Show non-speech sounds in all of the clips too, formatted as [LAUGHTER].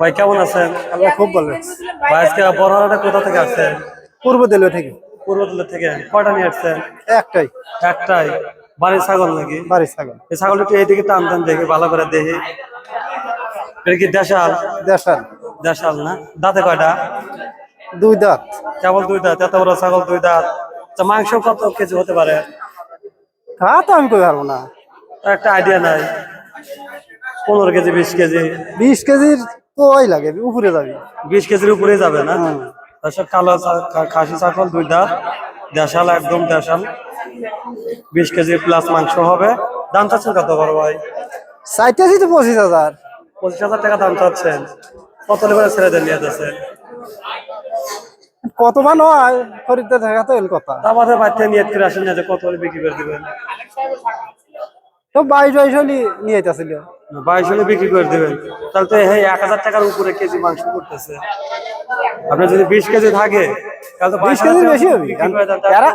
ভাই কেমন আছেন? আল্লাহ খুব ভালো। ভাই আজকে বড়হাটা কোথা থেকে আসছেন? পূর্ব দিল্লি থেকে। পূর্বতলা থেকে। কয়টা নিয়ে আসছেন? একটাই। একটাই। বাড়ির ছাগল নাকি? বাড়ির ছাগল। এই ছাগলটা একটু এইদিকে টান টান দেখি ভালো করে দেখি। এটা কি দেশাল? দেশাল। দেশাল না? দাঁতে কয়টা? দুই দাঁত। কেবল দুই দাঁত এত বড় ছাগল দুই দাঁত। আচ্ছা মাংস কত কেজি হতে পারে? তা তো আমি কই পারব না। একটা আইডিয়া নাই। পনেরো কেজি বিশ কেজি। বিশ কেজির ওই লাগে উপরে যাবি। বিশ কেজির উপরে যাবে না? হুম। তারপর কালো খাসি ছাগল দুই দাঁত দেশাল একদম দেশাল। বিশ কেজি প্লাস মাংস হবে। দাম চাচ্ছেন কত বড় ভাই? চাইতেছি তো পঁচিশ হাজার। পঁচিশ হাজার টাকা দাম চাচ্ছেন। কত লেবারে ছেড়ে দেন নিয়ে যাচ্ছে? কত মান হয় খরিদ্দার থাকা তো কথা। আমাদের বাড়িতে নিয়ে করে আসেন না যে কত বিক্রি করে দিবেন? তো বাইশ বাইশ হলি নিয়ে যেতেছিল বাইশ হলে বিক্রি করে দিবেন। তাহলে তো এক হাজার টাকার উপরে কেজি মাংস করতেছে আপনার যদি বিশ কেজি থাকে তাহলে তো বিশ কেজি বেশি হবি। বিক্রি করে দেন, এরা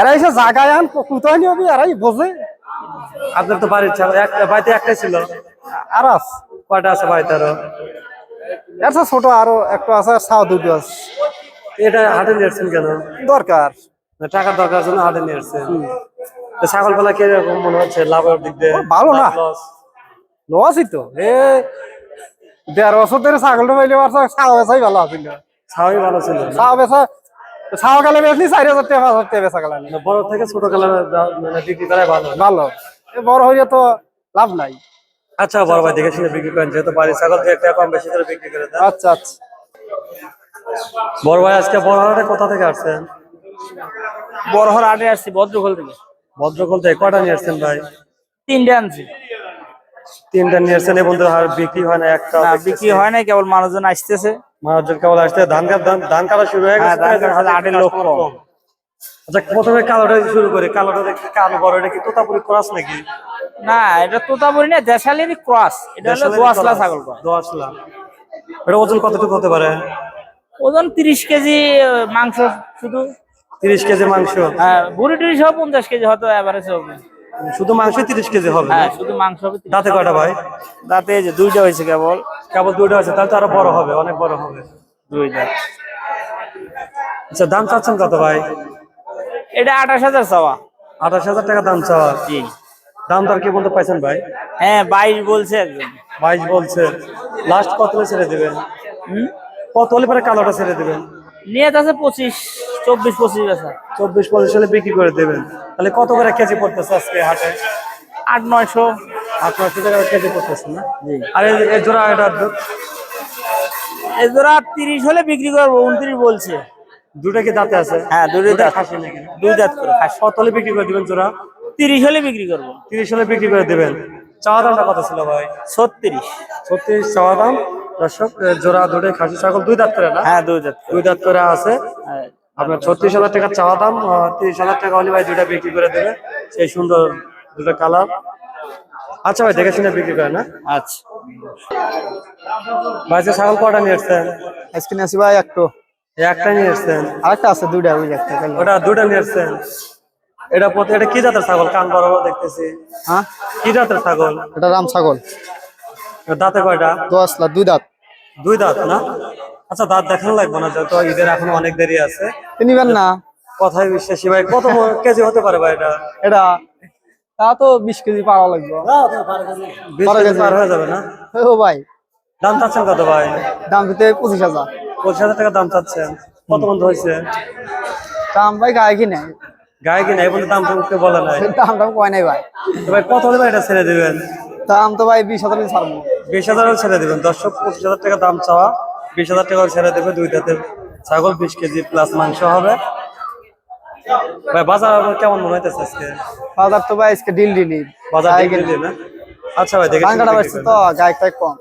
এরা এসে জাগায় আন কোথায় নিয়ে হবি এরাই বোঝে। আপনার তো বাড়ির একটা বাড়িতে একটাই ছিল? আর আস কয়টা আছে বাড়িতে আরও? এর ছোট আরও একটা আছে আর ছাও দুটো আছে। এটা হাটে নিয়ে কেন? দরকার। টাকার দরকার জন্য হাটে নিয়ে আসছেন? ছাগল পালা কীরকম মনে হচ্ছে? লাভের দিক দিয়ে ভালো না। লসই তো। এ দেড় বছর ধরে ছাগলটা পাইলে পারছ ছাও বেচাই ভালো আছিল। ছাওই ভালো ছিল না? ছাও বেচা ছাও কালে বেচলি চারি হাজার টাকা পাঁচ হাজার টাকা বেচা না, বড় থেকে ছোট কালার মানে বিক্রি করাই ভালো। ভালো। বড় হইলে তো লাভ নাই। আচ্ছা বড় ভাই দেখে শুনে বিক্রি করেন যেহেতু বাড়ির ছাগল থেকে একটা কম বেশি করে বিক্রি করে দেন। আচ্ছা আচ্ছা। বড় ভাই আজকে বড় হাটে কোথা থেকে আসছেন? বড় হর আটে আসছি ভদ্রকল থেকে। ভদ্রকল থেকে কয়টা নিয়ে আসছেন ভাই? তিনটে আনছি। তিনটা নিয়ে আসছেন এবং আর বিক্রি হয় না একটা বিক্রি হয় না কেবল মানুষজন আসতেছে। মানুষজন কেবল আসতে ধান কাট ধান কাটা শুরু হয়ে হ্যাঁ, গেছে আটের লোক কম। আচ্ছা প্রথমে কালোটা শুরু করি কালোটা দেখি কালো বড় এটা কি তোতাপুরি ক্রস নাকি? না এটা তোতাপুরি না ক্রস। এটা হলো দোয়াশলা ছাগল কয়। দোয়াশলা। এটা ওজন কতটুকু হতে পারে? ওজন তিরিশ কেজি মাংস শুধু। তিরিশ কেজি মাংস। হ্যাঁ বুড়ি টুড়ি সহ পঞ্চাশ কেজি হয়তো এভারেজ হবে। শুধু মাংস তিরিশ কেজি হবে হ্যাঁ শুধু মাংস হবে 30 দাঁতে কয়টা ভাই? দাঁতে এই যে দুইটা হয়েছে কেবল। কেবল দুইটা আছে তাহলে তো আরও বড় হবে অনেক বড় হবে। দুই দাঁত আচ্ছা দাম চাচ্ছেন কত ভাই? এটা আঠাশ হাজার চাওয়া। আঠাশ হাজার টাকা দাম চাওয়া। জি। দাম দর কি বলতে পাইছেন ভাই? হ্যাঁ বাইশ বলছে একজন। বাইশ বলছে। লাস্ট কত ছেড়ে দিবেন? হুম? কত হলে পরে কালোটা ছেড়ে দিবেন? নিয়ে আছে পঁচিশ। চব্বিশ পঁচিশ বেচা। চব্বিশ পঁচিশ হলে বিক্রি করে দেবেন। তাহলে কত করে কেজি পড়তেছে আজকে হাটে? আট নয়শো। আপনার টাকা কেজি পড়তেছে না? জি। আর এই- জোড়া এটা এই জোড়া তিরিশ হলে বিক্রি করব উনত্রিশ বলছে। দুটা কি দাঁতে আছে? হ্যাঁ দুটাই দাঁত। দুই দাঁত করে কত হলে বিক্রি করে দিবেন জোড়া? তিরিশ হলে বিক্রি করব। তিরিশ হলে বিক্রি করে দিবেন। চাওয়া দামটা কত ছিল ভাই? ছত্রিশ। ছত্রিশ চাওয়া দাম। দর্শক জোড়া দুটোই খাসি। ছাগল দুই দাঁত করে না? হ্যাঁ দুই দাঁত। দুই দাঁত করে আছে। হ্যাঁ, আপনার ছত্রিশ হাজার টাকা চাওয়া দাম তিরিশ হাজার টাকা হলে ভাই দুইটা বিক্রি করে দেবে। সেই সুন্দর দুটো কালার। আচ্ছা ভাই দেখে শুনে বিক্রি করে না আচ্ছা। ভাই যে ছাগল কটা নিয়ে এসছেন আজকে নিয়েছি ভাই একটু। এই একটা নিয়ে এসছেন আরেকটা আছে দুইটা ওই একটা ওটা দুটা নিয়ে এসছেন এটা প্রতি এটা কি জাতের ছাগল? কান বড় বড় দেখতেছি। হ্যাঁ? কি জাতের ছাগল? এটা রাম ছাগল। দাঁতে কয়টা? দশ লাখ দুই দাঁত। দুই দাঁত না? আচ্ছা দাঁত দেখানো লাগবে না যেহেতু ঈদের এখনও অনেক দেরি আছে। নিবেন না। কথায় বিশ্বাসী ভাই কত কেজি হতে পারে ভাই এটা? এটা তা তো বিশ কেজি পাওয়া লাগবে। বিশ কেজি। কেজি। পার হয়ে যাবে না? ও ভাই। দাম চাচ্ছেন কত ভাই? দাম দিতে পঁচিশ হাজার। পঁচিশ হাজার টাকা দাম চাচ্ছেন। কত বন্ধ হয়েছে? দাম ভাই গায়ে কিনে গায়ে কিনা এই বলতে দাম তোমাকে বলে নাই। [LAUGHS] দাম দাম কয় নাই ভাই। তো ভাই কত হলে ভাই এটা ছেড়ে দিবেন? দাম তো ভাই বিশ হাজার ছাড়বো। বিশ হাজারও ছেড়ে দিবেন। দর্শক পঁচিশ হাজার টাকা দাম চাওয়া। বিশ হাজার টাকা ছেড়ে দেবে দুই দাঁতে ছাগল বিশ কেজি প্লাস মাংস হবে। ভাই বাজার কেমন মনে হইতেছে আজকে? বাজার তো ভাই আজকে ডিল ডিলি। বাজার ডিল ডিলি না? আচ্ছা ভাই দেখে বিক্রি তো গায়ক গায়ে কম।